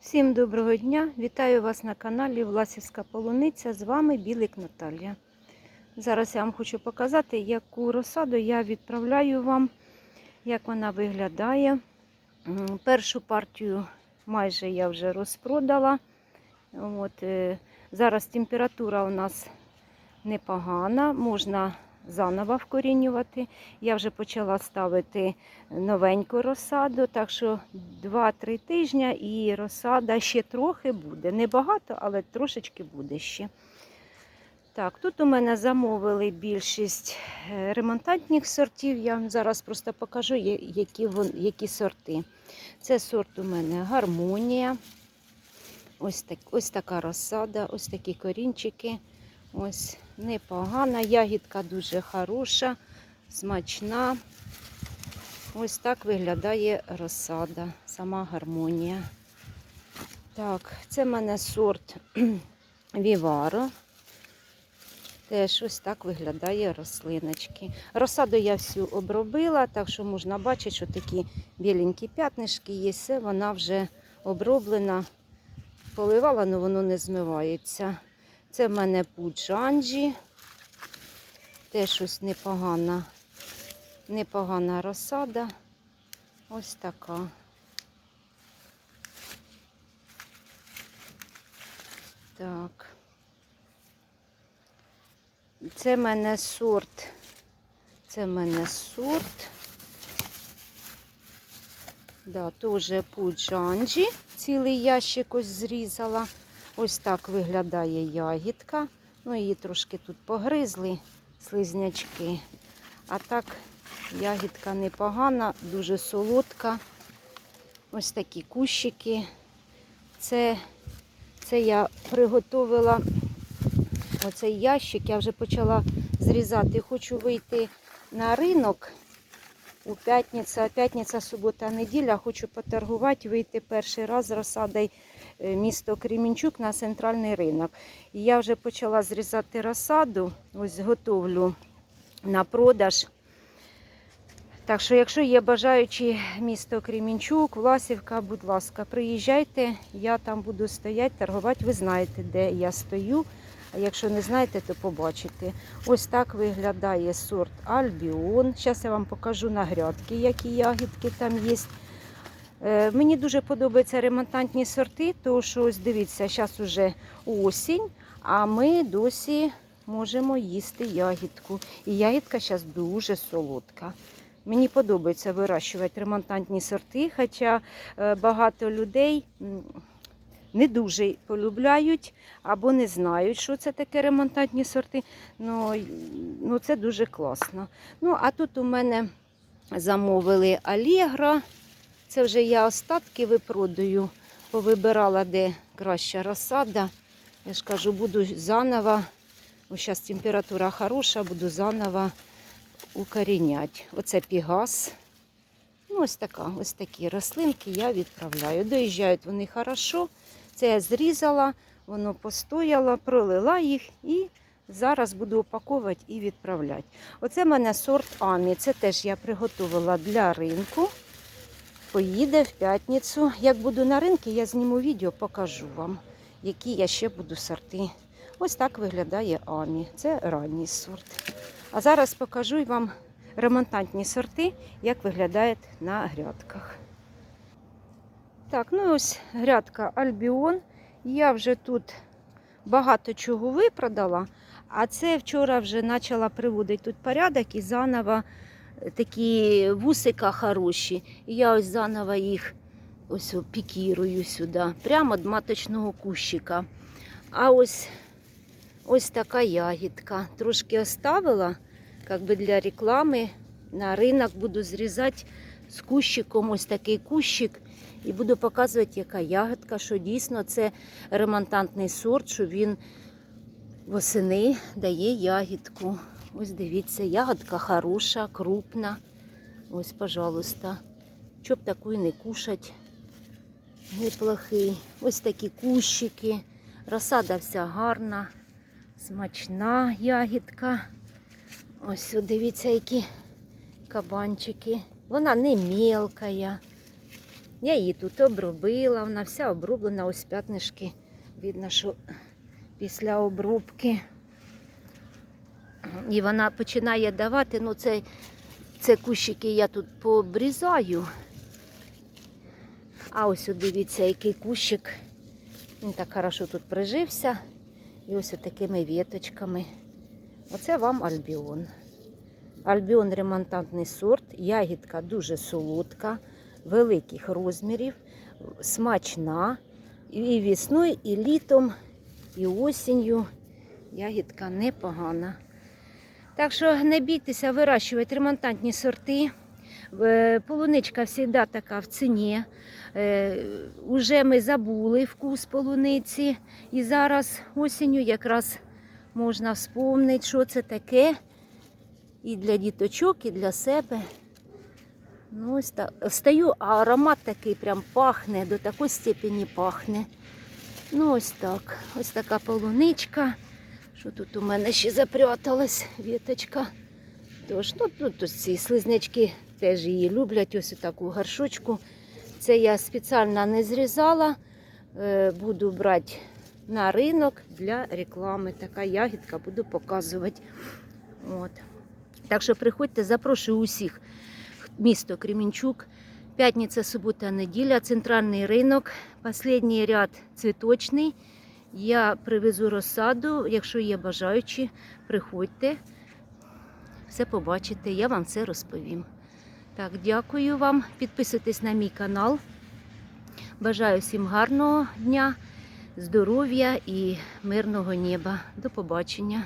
Всім доброго дня! Вітаю вас на каналі Власівська Полуниця. З вами Білик Наталія. Зараз я вам хочу показати, яку розсаду я відправляю вам, як вона виглядає. Першу партію майже я вже розпродала. От, е, зараз температура у нас непогана, можна заново вкорінювати. Я вже почала ставити новеньку розсаду, так що 2-3 тижні і розсада ще трохи буде. Небагато, але трошечки буде ще. Так, тут у мене замовили більшість е, ремонтантних сортів. Я вам зараз просто покажу, які, які сорти. Це сорт у мене гармонія. Ось, так, ось така розсада, ось такі корінчики. Ось непогана. Ягідка дуже хороша, смачна. Ось так виглядає розсада, сама гармонія. Так, це в мене сорт Віваро. Теж ось так виглядає рослиночки. Розсаду я всю обробила, так що можна бачити, що такі біленькі п'ятнишки є. Все, вона вже оброблена. Поливала, але воно не змивається. Це в мене пуджанджі. Теж ось непогана, непогана розсада. Ось така. Так. Це в мене сорт. Це в мене сорт. Да, теж пуджанджі. Цілий ящик ось зрізала. Ось так виглядає ягідка. Ну, її трошки тут погризли слизнячки. А так ягідка непогана, дуже солодка. Ось такі кущики. Це, це я приготувала оцей ящик. Я вже почала зрізати. Хочу вийти на ринок у п'ятницю, п'ятниця, субота, неділя. Хочу поторгувати, вийти перший раз з розсадою місто Кремінчук на центральний ринок. І я вже почала зрізати розсаду, ось готовлю на продаж. Так що, якщо є бажаючі місто Кремінчук, Власівка, будь ласка, приїжджайте, я там буду стояти, торгувати. Ви знаєте, де я стою. А якщо не знаєте, то побачите. Ось так виглядає сорт Альбіон. Зараз я вам покажу на грядки, які ягідки там є. Е, Мені дуже подобаються ремонтантні сорти, тому що ось дивіться, зараз уже осінь, а ми досі можемо їсти ягідку. І ягідка зараз дуже солодка. Мені подобається вирощувати ремонтантні сорти, хоча е, багато людей не дуже полюбляють або не знають, що це таке ремонтантні сорти. Ну, ну це дуже класно. Ну, а тут у мене замовили Алігра. Це вже я остатки випродаю, повибирала, де краща розсада. Я ж кажу, буду заново. Зараз температура хороша, буду заново укорінять. Оце пігас. Ну, ось така, ось такі рослинки я відправляю. Доїжджають вони хорошо. Це я зрізала, воно постояло, пролила їх і зараз буду упаковувати і відправляти. Оце в мене сорт Амі. Це теж я приготувала для ринку. Поїде в п'ятницю. Як буду на ринку, я зніму відео, покажу вам, які я ще буду сорти. Ось так виглядає Амі. Це ранній сорт. А зараз покажу вам ремонтантні сорти, як виглядають на грядках. Так, ну ось грядка Альбіон. Я вже тут багато чого випродала, а це вчора вже почала приводити тут порядок і заново такі вусика хороші. І я ось заново їх ось пікірую сюди, прямо від маточного кущика. А ось ось така ягідка. Трошки оставила, як би для реклами. На ринок буду зрізати з кущиком ось такий кущик. І буду показувати, яка ягодка, що дійсно це ремонтантний сорт, що він восени дає ягідку. Ось дивіться, ягодка хороша, крупна. Ось, пожалуйста. Щоб таку не кушать. Неплохий. Ось такі кущики. Розсада вся гарна, смачна ягідка. Ось дивіться, які кабанчики. Вона не мелкая. Я її тут обробила, вона вся оброблена, ось п'ятнишки. Видно, що після обробки. І вона починає давати, ну це, це кущики я тут пообрізаю. А ось дивіться, який кущик. Він так хорошо тут прижився. І ось такими віточками. Оце вам альбіон. Альбіон ремонтантний сорт, ягідка дуже солодка, великих розмірів, смачна. І весною, і літом, і осінню. Ягідка непогана. Так що не бійтеся вирощувати ремонтантні сорти. Е, Полуничка завжди така в ціні. Е, Уже ми забули вкус полуниці. І зараз осінню якраз можна вспомнити, що це таке. І для діточок, і для себе. Ну, ось так. Встаю, а аромат такий прям пахне, до такої степені пахне. Ну, ось так. Ось така полуничка. Що тут у мене ще запряталась віточка. Тож, ну тут ось ці слизнячки теж її люблять, ось таку горшочку. Це я спеціально не зрізала. Е, Буду брати на ринок для реклами. Така ягідка буду показувати. От. Так що приходьте, запрошую усіх. Місто Кремінчук. П'ятниця, субота, неділя, центральний ринок, останній ряд цвіточний. Я привезу розсаду. Якщо є бажаючі, приходьте, все побачите, я вам все розповім. Так, дякую вам. Підписуйтесь на мій канал. Бажаю всім гарного дня, здоров'я і мирного неба. До побачення.